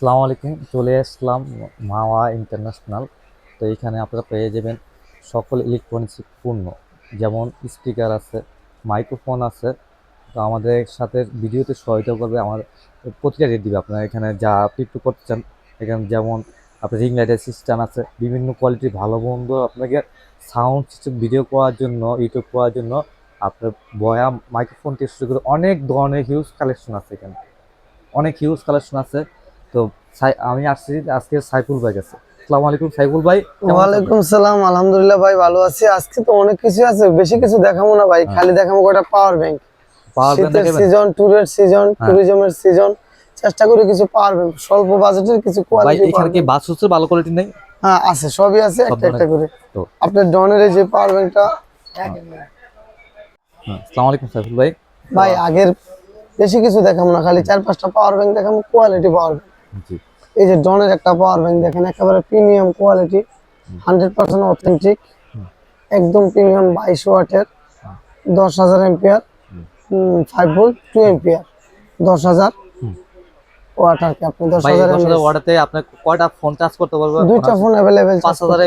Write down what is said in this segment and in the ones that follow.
আসসালামু আলাইকুম, চলে আসলাম মাওয়া ইন্টারন্যাশনাল। তো এইখানে আপনারা পেয়ে যাবেন সকল ইলেকট্রনিক্স পণ্য, যেমন স্পিকার আছে মাইক্রোফোন আছে। তো আমাদের সাথে ভিডিওতে সহায়তা করবে আমার প্রতিটা রেট দিবে। আপনারা এখানে যা আপনি একটু করতে চান, এখানে যেমন আপনার রিং লাইটের সিস্টেম আছে, বিভিন্ন কোয়ালিটির ভালো মন্দ আপনাকে সাউন্ড সিস্টেম ভিডিও করার জন্য ইউটিউব করার জন্য আপনার বয়া মাইক্রোফোন থেকে শুরু করে অনেক ধরনের হিউজ কালেকশন আছে এখানে। অনেক হিউজ কালেকশন আছে। তো আমি আসছি আজকে সাইফুল ভাই কাছে। আসসালামু আলাইকুম সাইফুল ভাই ওয়ালাইকুম সালাম আলহামদুলিল্লাহ ভাই ভালো আছি। আজকে তো অনেক কিছু আছে বেশি কিছু দেখাবো না ভাই হ্যাঁ। খালি দেখাবো কয়টা পাওয়ার ব্যাংক পাওয়ার শীতের সিজন ট্যুরের সিজন। ট্যুরিজমের সিজন চেষ্টা করি কিছু পাওয়ার ব্যাংক স্বল্প বাজেটের কিছু কোয়ালিটি এখানে কি বাস হচ্ছে ভালো কোয়ালিটি নেই? হ্যাঁ আছে সবই আছে একটা একটা করে। আপনার ডনের যে পাওয়ার ব্যাংকটা হ্যাঁ, আসসালামু আলাইকুম সাইফুল ভাই। ভাই আগের বেশি কিছু দেখাবো না খালি চার পাঁচটা পাওয়ার ব্যাংক দেখাবো কোয়ালিটি পাওয়ার ব্যাংক জি। এই যে ডনের একটা পাওয়ার ব্যাংক দেখেন একেবারে premium quality hundred percent authentic একদম প্রিমিয়াম বাইশ ওয়াটের দশ হাজার ampere five volt two ampere দশ হাজার ওয়াট আর কি আপনি দশ হাজার ওয়াটাতে আপনি কয়টা ফোন চার্জ করতে পারবেন? দুইটা ফোন অ্যাভেলেবেল পাঁচ হাজার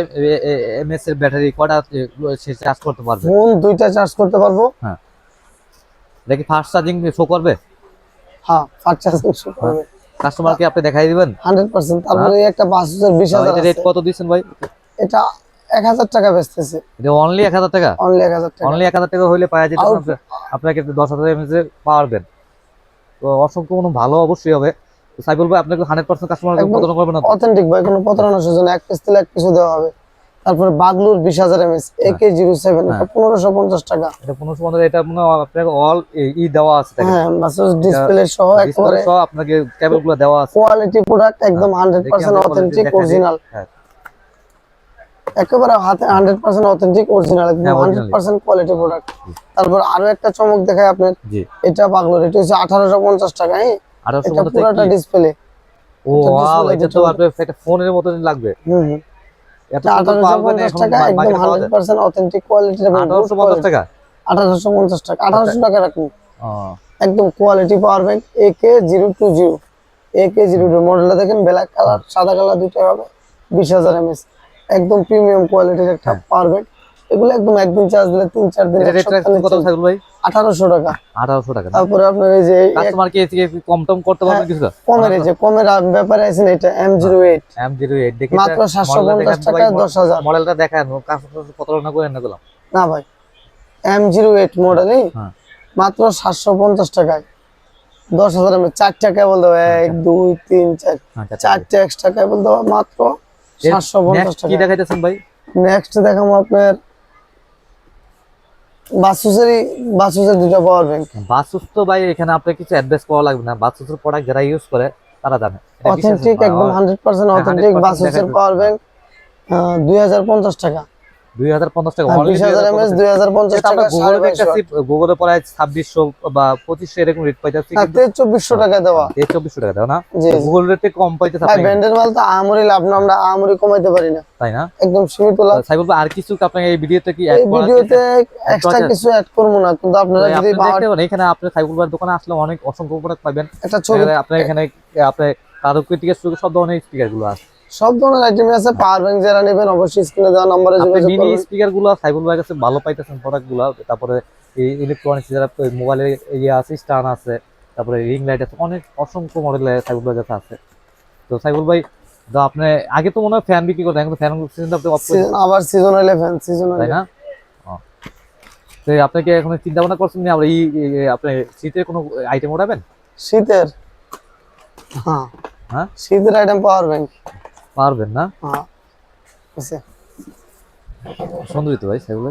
এমএস এর ব্যাটারি কয়টা চার্জ করতে পারবে? ফোন দুইটা চার্জ করতে পারব। দেখি ফাস্ট চার্জিং শো করবে? হ্যাঁ ফাস্ট চার্জিং করবে। কাস্টমারকে আপনি দেখাই দিবেন? Hundred percent. তারপরে একটা পাঁচ হাজার বিশ এটা রেট কত দিবেন ভাই? এটা এক হাজার টাকা বেচতেছে। এটা অনলি এক হাজার টাকা? অনলি এক হাজার টাকা। অনলি এক হাজার টাকা হইলে পাওয়া যেত আপনাকে দশ হাজার এমএস এর পাওয়ারবেন তো অসংখ্য কোনো ভালো অবশ্যই হবে। তো সাইফুল ভাই আপনাকে হান্ড্রেড পার্সেন্ট কাস্টমার একদম প্রদান করবেন না? অথেন্টিক ভাই কোনো প্রতারণার সুযোগ না এক পিস থেকে এক পিস দেওয়া হবে। তারপরে বাগলুর বিশ হাজার M MS AK zero seven পনেরোশো পঞ্চাশ টাকা। এটা পনেরোশো পঞ্চাশ এটা মনে হয় আপনাকে অল ই দেওয়া আছে হ্যাঁ ডিসপ্লে সহ Display একেবারে সহ আপনাকে কেবলগুলো দেওয়া আছে। কোয়ালিটি প্রোডাক্ট একদম হান্ড্রেড পার্সেন্ট অথেন্টিক অরিজিনাল হ্যাঁ। একেবারে হাতে হান্ড্রেড পার্সেন্ট অথেন্টিক অরিজিনাল হ্যাঁ, হান্ড্রেড পার্সেন্ট কোয়ালিটি প্রোডাক্ট তারপর আরও একটা চমক দেখায় আপনার। এটা বাগলুর এটা হচ্ছে আঠারোশো পঞ্চাশ টাকা হ্যাঁ? এটা পুরোটা ডিসপ্লে ও এটা এটা তো আপনার একটা ফোনের মতন লাগবে। হুম হুম। এত টাকা একদম অথেন্টিক টাকা? টাকা রাখুন একদম quality power bank zero two zero zero two মডেলটা দেখেন ব্ল্যাক কালার সাদা কালার দুইটাই হবে বিশ হাজার এমএস একদম প্রিমিয়াম কোয়ালিটির একটা পাওয়ার ব্যাংক এগুলো একদম একদিন চার্জ দিলে তিন চার দিন কত ভাই? আঠারোশো টাকা। আঠারোশো টাকা তারপরে আপনার এই যে কাস্টমার কে থেকে কম টম করতে পারবেন কিছুটা কমের এই যে কমের আ- ব্যাপারে আছেন এটা M zero eight M zero eight দেখে মাত্র 750 টাকা, 10,000 মডেলটা দেখান কাস্টমার প্রতারণা করেন না গুলো না ভাই এম জিরো এইট মডেলই হ্যাঁ। মাত্র সাতশো পঞ্চাশ টাকায়। দশ হাজার চারটা কেবল দেবো এক দুই তিন চার। আচ্ছা চারটে এক্সট্রা কেবল দেওয়া মাত্র সাতশো পঞ্চাশ নেক্সট কি টাকা দেখাইতেছেন ভাই? নেক্সট দেখাবো আপনার বাসুসেরই বাসুসের দুটো পাওয়ার ব্যাংক বাসুস তো ভাই এখানে আপনার কিছু অ্যাড্রেস পাওয়া লাগবে না। বাসুসের প্রোডাক্ট যারা ইউজ করে তারা জানে। অথেন্টিক একদম হান্ড্রেড পার্সেন্ট হ্যাঁ, অথেন্টিক 100% বাসুসের পাওয়ার ব্যাংক দুই হাজার পঞ্চাশ টাকা। দুই হাজার পঞ্চাশ টাকা only বিশ হাজার এমএস 2050 দুই হাজার পঞ্চাশ এটা টাকা গুগলে দেখতেছি গুগলে পরে ছাব্বিশশো বা পঁচিশশো এরকম রেট পাইতেছি কিন্তু তাতে চব্বিশশো টাকা দেওয়া। এই চব্বিশশো টাকা দাও না। গুগল রেটে কম পাইতেছে আপনি, ব্র্যান্ডের মাল তো আমরি লাভ না আমরা আমরি কমাইতে পারি না। তাই না? একদম সীমিত লাভ। সাইবুল আর কিছু আপনাকে এই ভিডিওতে কি এই অ্যাড ভিডিওতে এক্সট্রা কিছু অ্যাড করব না কিন্তু আপনারা যদি দেখতে পারেন এখানে আপনি সাইবুল দোকানে আসলে অনেক অসংখ্য প্রোডাক্ট পাবেন। একটা ছবি এখানে আপনার এখানে আপনার কারোকে সব ধরনের স্পিকারগুলো আছে। সব ধরনের আইটেম আছে পাওয়ার ব্যাংক যারা নেবেন অবশ্যই স্ক্রিনে দেওয়া নম্বরে যোগাযোগ মিনি করবেন। স্পিকারগুলো সাইবুল ভাইয়ের কাছে ভালো পাইতেছেন প্রোডাক্টগুলো। তারপরে ইলেকট্রনিক্স যারা মোবাইলের ইয়ে আছে স্টান আছে তারপরে রিং লাইট আছে অনেক অসংখ্য মডেলের সাইবুল ভাইয়ের কাছে আছে। তো সাইবুল ভাই তো আপনি আগে তো মনে হয় ফ্যান বিক্রি করতেন এখন তো ফ্যান সিজন আপনি অফ Season- আবার সিজন ইলেভেন সিজন তাই না। তো আপনাকে এখন চিন্তা ভাবনা করছেন আমরা এই আপনি শীতের কোনো আইটেম ওঠাবেন শীতের? হ্যাঁ। হ্যাঁ শীতের আইটেম পাওয়ার ব্যাংক পারবেন না? হ্যাঁ তো ভাই সেগুলো